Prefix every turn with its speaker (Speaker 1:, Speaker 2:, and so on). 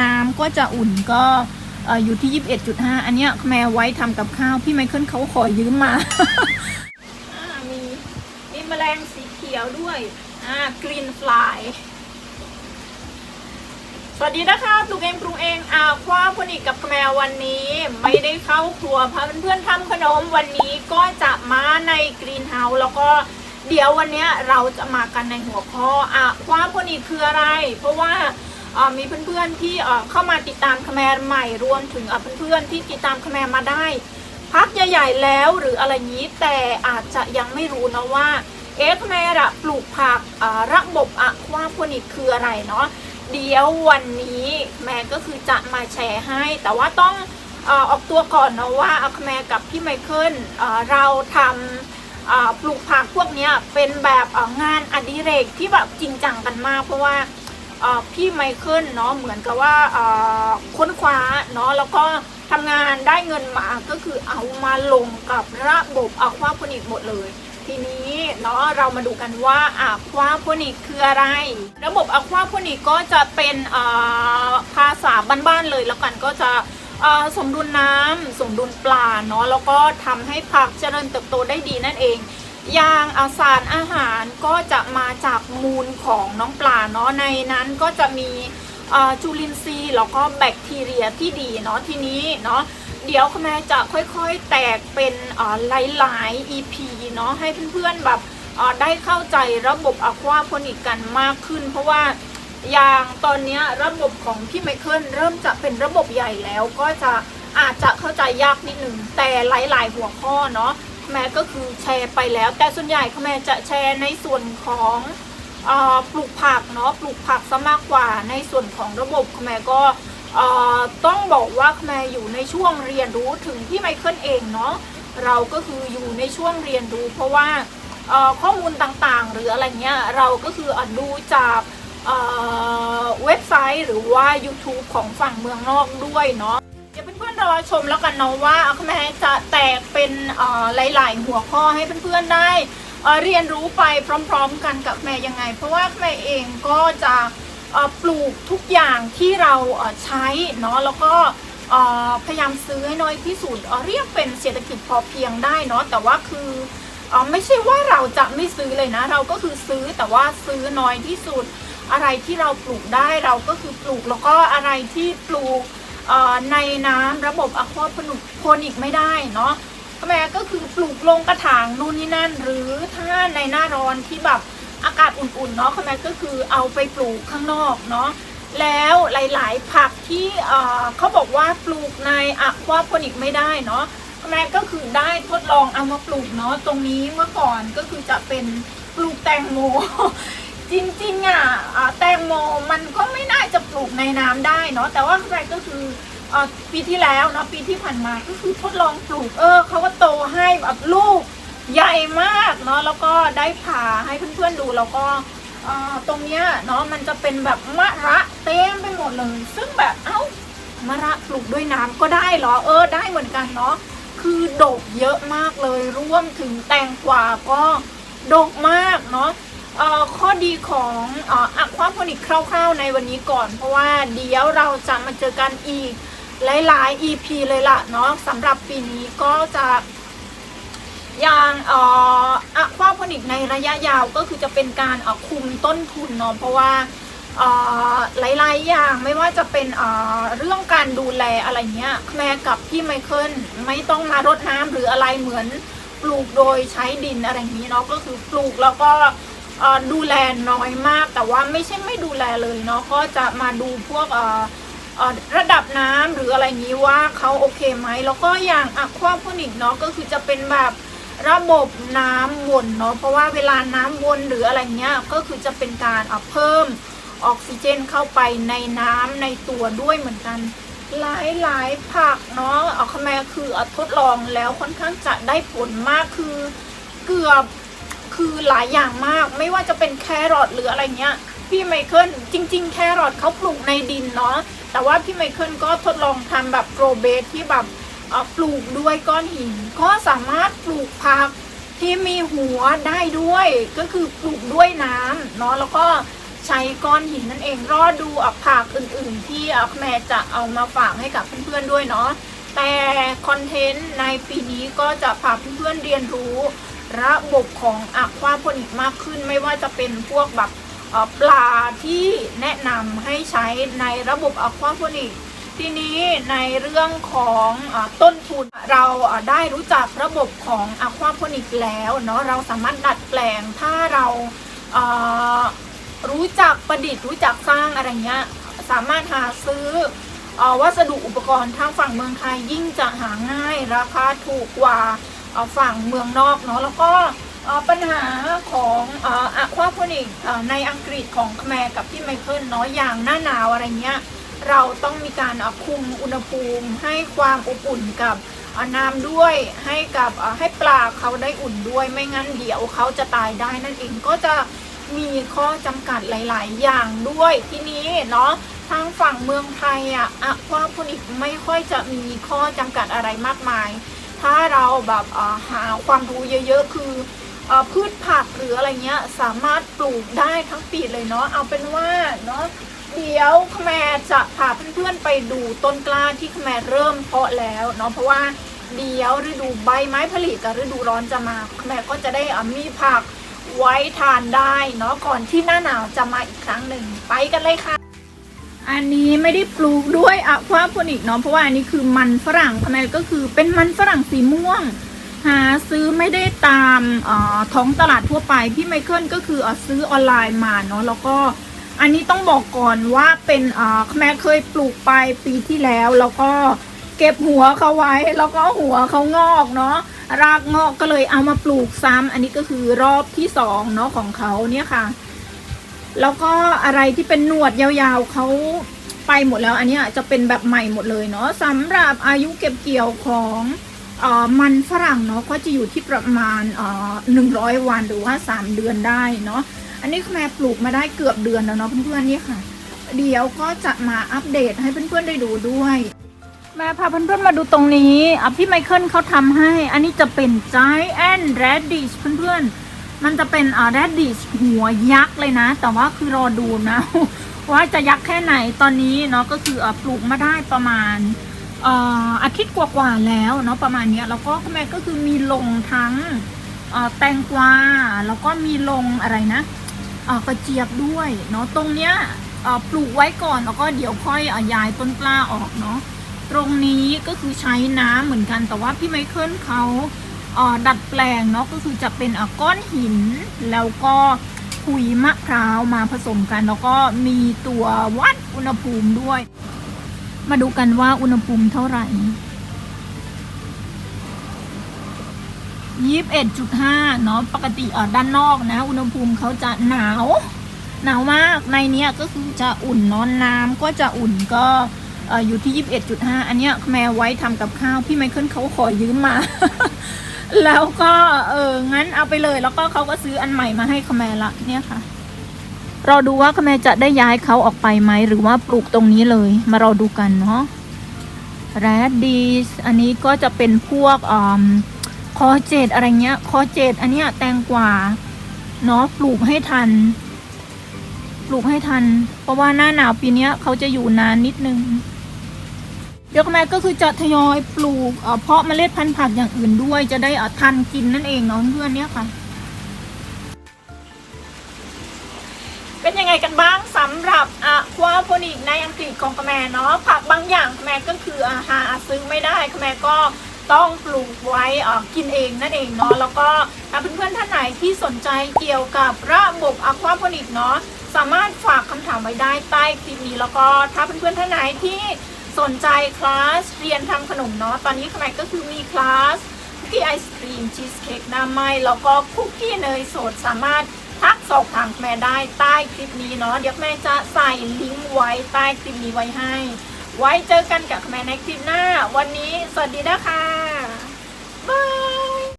Speaker 1: น้ำก็จะอุ่นก็ออยู่ที่ 21.5 อันเนี้ยแม่ไว้ทำกับข้าว พี่ไมเคิลเขาขอยืมมาอ่ามีมีแมลงสีเขียวด้วย อ่ากรีนฟลายสวัสดีนะคะปลูกเองปรุงเองอาควาพนิกกับแมววันนี้ ไม่ได้เข้าครัวพาเพื่อนๆทำขนมวันนี้ก็จะมาในกรีนเฮาส์แล้วก็เดี๋ยววันนี้เราจะมากันในหัวข้ออาควาพนิกคืออะไร เพราะว่า มีเพื่อนๆที่เข้ามาติดตามคแมรใหม่รวมถึงเพื่อนๆที่ติดตามคแมรมาได้ พักใหญ่ๆแล้วหรืออะไรนี้แต่อาจจะยังไม่รู้นะว่าเอ๊ะคแมรปลูกผักระบบอะควาโพนิกคืออะไรเนาะเดี๋ยววันนี้แม่ก็คือจะมาแชร์ให้ แต่ว่าต้องออกตัวก่อนนะว่าคแมรกับพี่ไมเคิลเราทำปลูกผักพวกนี้เป็นแบบงานอดิเรกที่แบบจริงจังกันมากเพราะว่า พี่ไมเคิลเนาะเหมือนกับว่าค้นคว้าเนาะแล้วก็ทำงานได้เงินมาก็คือเอามาลงกับระบบอะควาโพนิกหมดเลย ทีนี้เนาะเรามาดูกันว่าอะควาโพนิกคืออะไร ระบบอะควาโพนิกก็จะเป็นภาษาบ้านๆเลยแล้วกันก็จะสมดุลน้ำสมดุลปลาเนาะแล้วก็ทำให้ผักเจริญเติบโตได้ดีนั่นเอง ย่างอาสารอาหารก็จะมาจากมูลของน้องปลาเนาะในนั้นก็จะมีจุลินทรีย์แล้วก็แบคทีเรียที่ดีเนาะทีนี้เนาะเดี๋ยวคุณแม่จะค่อยๆแตกเป็นหลายๆ EP เนาะให้เพื่อนๆแบบได้เข้าใจระบบอะควาโพนิกกันมากขึ้น เพราะว่าอย่างตอนนี้ระบบของพี่ไมเคิลเริ่มจะเป็นระบบใหญ่แล้วก็จะอาจจะเข้าใจยากนิดหนึ่งแต่หลายๆหัวข้อเนาะ แม่ก็คือแชร์ไปแล้ว แต่ส่วนใหญ่แม่จะแชร์ในส่วนของออปลูกผักเนาะปลูกผักซะมากกว่าในส่วนของระบบแม่ก็ต้องบอกว่าแม่อยู่ในช่วงเรียนรู้ถึงพี่ไมเคิลเองเนาะเราก็คืออยู่ในช่วงเรียนรู้ เพราะว่าข้อมูลต่างๆ หรืออะไรเงี้ยเราก็คืออะดูจากเอ่อเว็บไซต์หรือว่า YouTube ของฝั่งเมืองนอกด้วยเนาะ รอชมแล้วกันเนาะว่าแม่จะแตกเป็นหลาย ๆ หัวข้อให้เพื่อนๆได้เรียนรู้ไปพร้อมๆกันกับแม่ยังไง เพราะว่าแม่เองก็จะปลูกทุกอย่างที่เราใช้เนาะแล้วก็พยายามซื้อให้น้อยที่สุดเรียกเป็นเศรษฐกิจพอเพียงได้เนาะแต่ว่าคือไม่ใช่ว่าเราจะไม่ซื้อเลยนะ เราก็คือซื้อแต่ว่าซื้อน้อยที่สุด อะไรที่เราปลูกได้เราก็คือปลูกแล้วก็อะไรที่ปลูก ในน้ำระบบอะควาโพนิกไม่ได้เนาะแม่ก็คือปลูกลงกระถางนู่นนี่นั่น หรือถ้าในหน้าร้อนที่แบบอากาศอุ่นๆเนาะแม่ก็คือเอาไปปลูกข้างนอกเนาะแล้วหลายๆ ผักที่เอ่อเขาบอกว่าปลูกในอะควาโพนิกไม่ได้เนาะแม่ก็คือได้ทดลองเอามาปลูกเนาะตรงนี้เมื่อก่อนก็คือจะเป็นปลูกแตงโม จริงๆอะแตงโมมันก็ไม่น่าจะปลูกในน้ำได้เนาะแต่ว่าแม่ก็คืออปีที่แล้วเนาะปีที่ผ่านมาก็คือทดลองปลูกเออเขาก็โตให้แบบลูกใหญ่มากเนาะแล้วก็ได้ผ่าให้เพื่อนๆดูแล้วก็ตรงเนี้ยเนาะมันจะเป็นแบบมะระเต็มไปหมดเลย ซึ่งแบบเอ้ามะระปลูกด้วยน้ำก็ได้เหรอเออได้เหมือนกันเนาะคือดกเยอะมากเลยรวมถึงแตงกวาก็ดกมากเนาะ เอ่อข้อดีของอะควาโพนิกคร่าวๆในวันนี้ก่อน เพราะว่าเดี๋ยวเราจะมาเจอกันอีกหลายๆ EP เลยล่ะเนาะสำหรับปีนี้ก็จะอย่างเอ่ออะควาโพนิกในระยะยาวก็คือจะเป็นการเอ่อคุมต้นทุนเนาะเพราะว่าเอ่อหลายๆอย่างไม่ว่าจะเป็นเอ่อเรื่องการดูแลอะไรเงี้ยแม่กับพี่ไมเคิลไม่ต้องมารดน้ำหรืออะไรเหมือนปลูกโดยใช้ดินอะไรอย่างนี้เนาะก็คือปลูกแล้วก็ ดูแลน้อยมาก แต่ว่าไม่ใช่ไม่ดูแลเลยเนาะก็จะมาดูพวกระดับน้ำหรืออะไรอย่างนี้ว่าเขาโอเคไหมแล้วก็อย่างอะควาโพนิกเนาะก็คือจะเป็นแบบระบบน้ำวนเนาะเพราะว่าเวลาน้ำวนหรืออะไรเงี้ยก็คือจะเป็นการเพิ่มออกซิเจนเข้าไปในน้ำในตัวด้วยเหมือนกัน หลายหลายผักเนาะเอาคแมคืออทดลองแล้วค่อนข้างจะได้ผลมากคือเกือบ คือหลายอย่างมากไม่ว่าจะเป็นแครอทหรืออะไรเงี้ยพี่ไมเคิลจริง ๆ แครอทเขาปลูกในดินเนาะแต่ว่าพี่ไมเคิลก็ทดลองทำแบบโกรเบสที่แบบปลูกด้วยก้อนหิน ก็สามารถปลูกผักที่มีหัวได้ด้วย ก็คือปลูกด้วยน้ำเนาะแล้วก็ใช้ก้อนหินนั่นเองรอดูอะผักอื่น ๆ ที่อะแม่จะเอามาฝากให้กับเพื่อน ๆ ด้วยเนาะแต่คอนเทนต์ในปีนี้ก็จะพาเพื่อนๆเรียนรู้ ระบบของอะควาโพนิกมากขึ้น ไม่ว่าจะเป็นพวกแบบปลาที่แนะนำให้ใช้ในระบบอะควาโพนิกทีนี้ในเรื่องของอต้นทุนเราได้รู้จักระบบของอะควาโพนิกแล้วเนาะเราสามารถดัดแปลงถ้าเรารู้จักประดิษฐ์รู้จักสร้างอะไรเงี้ยสามารถหาซื้อวัสดุอุปกรณ์ทางฝั่งเมืองไทยยิ่งจะหาง่ายราคาถูกกว่า ฝั่งเมืองนอกเนาะแล้วก็ปัญหาของอะควาโพนิกในอังกฤษของแมกับพี่ไมเคิลเนาะอย่างหน้าหนาวอะไรเงี้ยเราต้องมีการคุมอุณหภูมิ ให้ความอบอุ่นกับน้ำด้วยให้กับให้ปลาเขาได้อุ่นด้วยไม่งั้นเดี๋ยวเขาจะตายได้นั่นเองก็จะมีข้อจำกัดหลาย ๆ อย่างด้วยที่นี้เนาะทางฝั่งเมืองไทยอะอะควาโพนิกไม่ค่อยจะมีข้อจำกัดอะไรมากมาย ถ้าเราแบบหาความรู้เยอะๆ คืออพืชผักหรืออะไรเงี้ยสามารถปลูกได้ทั้งปีเลยเนาะเอาเป็นว่าเนาะเดี๋ยวขแมจะพาเพื่อนๆไปดูต้นกล้าที่ขแมเริ่มเพาะแล้วเนาะเพราะว่าเดี๋ยวฤดูใบไม้ผลิกับฤดูร้อนจะมาขแมก็จะได้อมีผักไว้ทานได้เนาะก่อนที่หน้าหนาวจะมาอีกครั้งหนึ่งไปกันเลยค่ะ อันนี้ไม่ได้ปลูกด้วยอะควาโพนิกเนาะเพราะว่าอันนี้คือมันฝรั่งขแมก็คือเป็นมันฝรั่งสีม่วง หาซื้อไม่ได้ตามออท้องตลาดทั่วไป พี่ไมเคิลก็คือเอ่อซื้อออนไลน์มาเนาะแล้วก็อันนี้ต้องบอกก่อนว่าเป็นอ่าแม่เคยปลูกไปปีที่แล้ว แล้วก็เก็บหัวเขาไว้ แล้วก็หัวเขางอกเนาะรากงอกก็เลยเอามาปลูกซ้ำอันนี้ก็คือรอบที่สองเนาะของเขาเนี่ยค่ะ แล้วก็อะไรที่เป็นหนวดยาวๆเขาไปหมดแล้วอันนี้จะเป็นแบบใหม่หมดเลยเนาะสำหรับอายุเก็บเกี่ยวของออมันฝรั่งเนาะก็จะอยู่ที่ประมาณหนึ่งร้อยวันหรือว่าสามเดือนได้เนาะอันนี้แม่ปลูกมาได้เกือบเดือนแล้วเนาะเพื่อนๆนี่ค่ะ เดี๋ยวก็จะมาอัปเดตให้เพื่อนๆได้ดูด้วยแม่พาเพื่อนๆมาดูตรงนี้อะพี่ไมเคิลเขาทำให้ อันนี้จะเป็น giant radish เพื่อนๆ มันจะเป็นอ่า radish หัวยักษ์เลยนะ แต่ว่าคือรอดูนะ ว่าจะยักษ์แค่ไหนตอนนี้เนาะก็คืออะปลูกมาได้ประมาณอ่ออาทิตย์กว่าๆแล้วเนาะประมาณเนี้ยแล้วก็แม่ก็คือมีลงทั้งอ่อแตงกวาแล้วก็มีลงอะไรนะอ่อกระเจี๊ยบด้วยเนาะตรงเนี้ยอ่อปลูกไว้ก่อนแล้วก็เดี๋ยวค่อยอ่อย้ายต้นกล้าออกเนาะตรงนี้ก็คือใช้น้ำเหมือนกันแต่ว่าพี่ไมเคิลเขา ดัดแปลงเนาะก็คือจะเป็นก้อนหิน แล้วก็ขุยมะพร้าวมาผสมกัน แล้วก็มีตัววัดอุณหภูมิด้วย มาดูกันว่าอุณหภูมิเท่าไหร่ยี่สิบเอ็ดจุดห้าเนาะปกติเออด้านนอกนะ อุณหภูมิเขาจะหนาว หนาวมากในเนี้ยก็คือจะอุ่นนอนน้ำก็จะอุ่นก็เอ่ออยู่ที่ยี่สิบเอ็ดจุดห้าอันเนี้ยแม่ไว้ทำกับข้าว พี่ไมเคิลเขาขอยืมมา แล้วก็เอองั้นเอาไปเลย แล้วก็เขาก็ซื้ออันใหม่มาให้คแมละเนี่ยค่ะ เราดูว่าคแมจะได้ย้ายเขาออกไปไหมหรือว่าปลูกตรงนี้เลย มารอดูกันเนาะแรดดีสอันนี้ก็จะเป็นพวกอ่าคอเจดอะไรเงี้ย คอเจดอันเนี้ยแตงกวาเนาะปลูกให้ทัน ปลูกให้ทัน เพราะว่าหน้าหนาวปีนี้เขาจะอยู่นานนิดนึง เดี๋ยวแม่ก็คือจะทยอยปลูกเพาะเมล็ดพันธุ์ผักอย่างอื่นด้วย จะได้อทันกินนั่นเองเนาะเพื่อนเนี่ยค่ะ เป็นยังไงกันบ้างสำหรับอะควาโพนิกในอังกฤษของกระแมเนาะผักบางอย่างกระแมก็คืออาหาซื้อไม่ได้กระแมก็ต้องปลูกไว้อกินเองนั่นเองเนาะแล้วก็ถ้าเพื่อนๆท่านไหนที่สนใจเกี่ยวกับระบบอะควาโพนิกเนาะสามารถฝากคำถามไว้ได้ใต้คลิปนี้แล้วก็ถ้าเพื่อนๆท่านไหนที่ สนใจคลาสเรียนทำขนมเนาะตอนนี้กระแมก็คือมีคลาสคุกกี้ไอศครีมชีสเค้กหน้าไหมแล้วก็คุกกี้เนยสดสามารถทักสอบถามแม่ได้ใต้คลิปนี้เนาะเดี๋ยวแม่จะใส่ลิงก์ไว้ใต้คลิปนี้ไว้ให้ ไว้เจอกันกับแม่ในคลิปหน้า วันนี้สวัสดีนะคะบาย